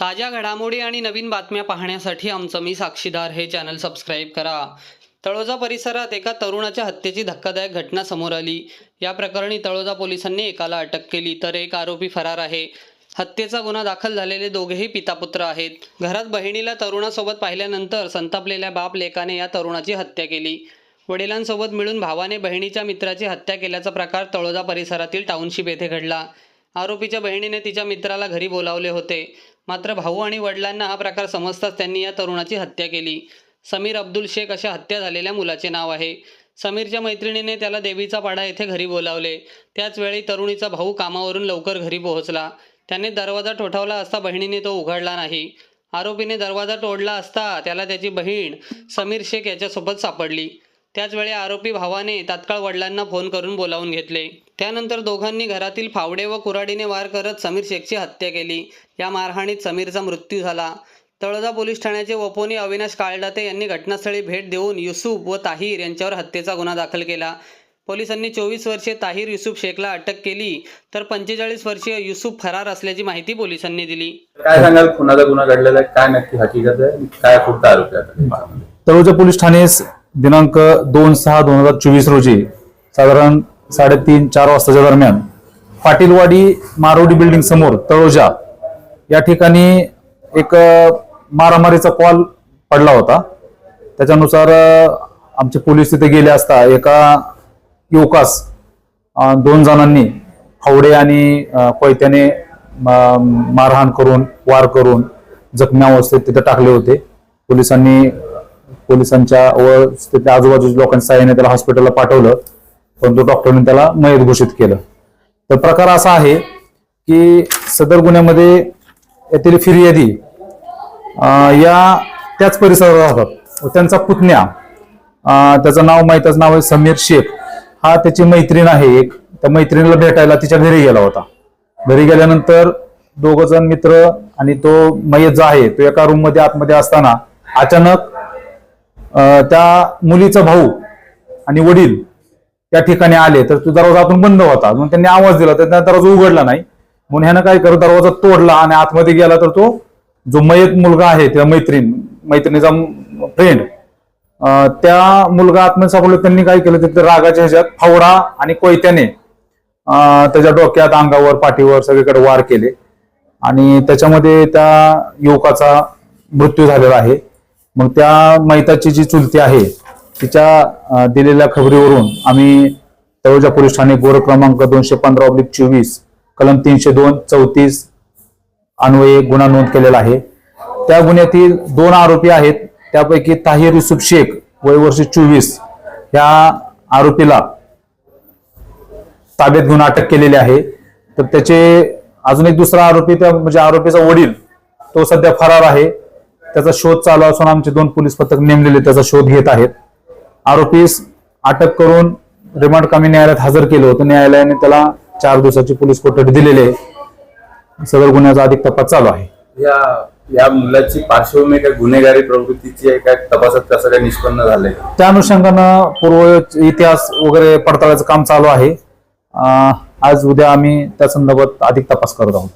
ताज्या घडामोडी आणि नवीन बातम्या पाहण्यासाठी आमचं मी साक्षीदार हे चॅनल सबस्क्राईब करा. तळोजा परिसरात एका तरुणाच्या हत्येची धक्कादायक घटना समोर आली. या प्रकरणी तळोजा पोलिसांनी एकाला अटक केली तर एक आरोपी फरार आहे. हत्येचा गुन्हा दाखल झालेले दोघेही पितापुत्र आहेत. घरात बहिणीला तरुणासोबत पाहिल्यानंतर संतापलेल्या बाप लेकाने या तरुणाची हत्या केली. वडिलांसोबत मिळून भावाने बहिणीच्या मित्राची हत्या केल्याचा प्रकार तळोजा परिसरातील टाउनशिप येथे घडला. आरोपीच्या बहिणीने तिच्या मित्राला घरी बोलावले होते. मात्र भाऊ आणि वडिलांना हा प्रकार समजताच त्यांनी या तरुणाची हत्या केली. समीर अब्दुल शेख अशा हत्या झालेल्या मुलाचे नाव आहे. समीरच्या मैत्रिणीने त्याला देवीचा पाडा येथे घरी बोलावले. त्याचवेळी तरुणीचा भाऊ कामावरून लवकर घरी पोहोचला. त्याने दरवाजा ठोठावला असता बहिणीने तो उघडला नाही. आरोपीने दरवाजा तोडला असता त्याला त्याची बहीण समीर शेख याच्यासोबत सापडली. त्याचवेळी आरोपी भावाने तात्काळ वडिलांना फोन करून बोलावून घेतले. त्यानंतर दोघांनी घरातील फावडे व कुऱ्हाडीने वार करत समीर शेखची हत्या केली. या मारहाणीत समीरचा मृत्यू झाला. तळोजा पोलीस ठाण्याचे वपोनी अविनाश काळदाते यांनी घटनास्थळी भेट देऊन युसुफ व ताहीर यांच्यावर हत्येचा गुन्हा दाखल केला. पोलिसांनी चोवीस वर्षीय ताहीर युसुफ शेखला अटक केली तर पंचेचाळीस वर्षीय युसुफ फरार असल्याची माहिती पोलिसांनी दिली. काय सांगाल? खुनाचा गुन्हा घडलेला आहे? काय नक्की हकीकत आहे? काय पुढचा आरोप आहे? तळोजा पोलीस ठाणे दिनांक दोन सहा दोन हजार चोवीस रोजी साधारण साडेतीन चार वाजताच्या दरम्यान पाटीलवाडी मारोडी बिल्डिंग समोर तळोजा या ठिकाणी एक मारामारीचा कॉल पडला होता. त्याच्यानुसार आमचे पोलीस तिथे गेले असता एका युवकास दोन जणांनी फावडे आणि कोयत्याने म- मारहाण करून वार करून जखमी अवस्थेत तिथे टाकले होते. पोलिसांनी पोलिसांच्या व तिथे आजूबाजूच्या लोकांच्या सहाय्याने त्याला हॉस्पिटलला पाठवलं परंतु डॉक्टरने त्याला मयत घोषित केलं. तर प्रकार असा आहे की सदर गुन्ह्यामध्ये यातील फिर्यादी या त्याच परिसरात राहतात. त्यांचा पुतण्या त्याचं नाव माहितच नाव आहे समीर शेख. हा त्याची मैत्रीण आहे एक. त्या मैत्रिणीला भेटायला तिच्या घरी गेला होता. घरी गेल्यानंतर दोघ जण मित्र आणि तो मयत जो आहे तो एका रूममध्ये आतमध्ये असताना अचानक त्या मुलीचा भाऊ आणि वडील त्या ठिकाणी आले तर तो दरवाजा आतून बंद होता. म्हणून त्यांनी आवाज दिला तर त्यांना दरवाजा उघडला नाही. म्हणून ह्यानं काय करत दरवाजा तोडला आणि आतमध्ये गेला तर तो जो मयत मुलगा आहे त्या मैत्रीण मैत्रिणीचा फ्रेंड त्या मुलगा आतमध्ये सापडला. त्यांनी काय केलं तर रागाच्या ह्याच्यात फावडा आणि कोयत्याने त्याच्या डोक्यात अंगावर पाठीवर सगळीकडे वार केले. आणि त्याच्यामध्ये त्या युवकाचा मृत्यू झालेला आहे. मग त्या मैताची जी चुलती आहे तिच्या दिलेल्या खबरीवरून आम्ही तळोजा पोलीस ठाणे गोर क्रमांक दोनशे पंधरा ऑब्लिक चोवीस कलम तीनशे दोन चौतीस अन्वये गुन्हा नोंद केलेला आहे. त्या गुन्ह्यातील दोन आरोपी आहेत त्यापैकी ताहिर युसुफ शेख वय वर्ष चोवीस या आरोपीला ताब्यात घेऊन अटक केलेली आहे. तर त्याचे अजून एक दुसरा आरोपी त्या म्हणजे आरोपीचा वडील तो सध्या फरार आहे. त्याचा शोध चालू असून आमचे दोन पोलीस पथक नेमलेले त्याचा शोध घेत आहेत. आरोपीस अटक करून रिमांड कमी न्यायालयात हजर केलं होतं. न्यायालयाने त्याला चार दिवसाची पोलीस कोठडी दिलेली आहे. सदर गुन्ह्याचा अधिक तपास चालू आहे. या या मुलाची पार्श्वभूमी काय गुन्हेगारी प्रवृत्तीची आहे काय तपासात कसं काय निष्पन्न झालंय? त्या अनुषंगानं पूर्व इतिहास वगैरे पडताळाचं काम चालू आहे. आज उद्या आम्ही त्या संदर्भात अधिक तपास करत आहोत.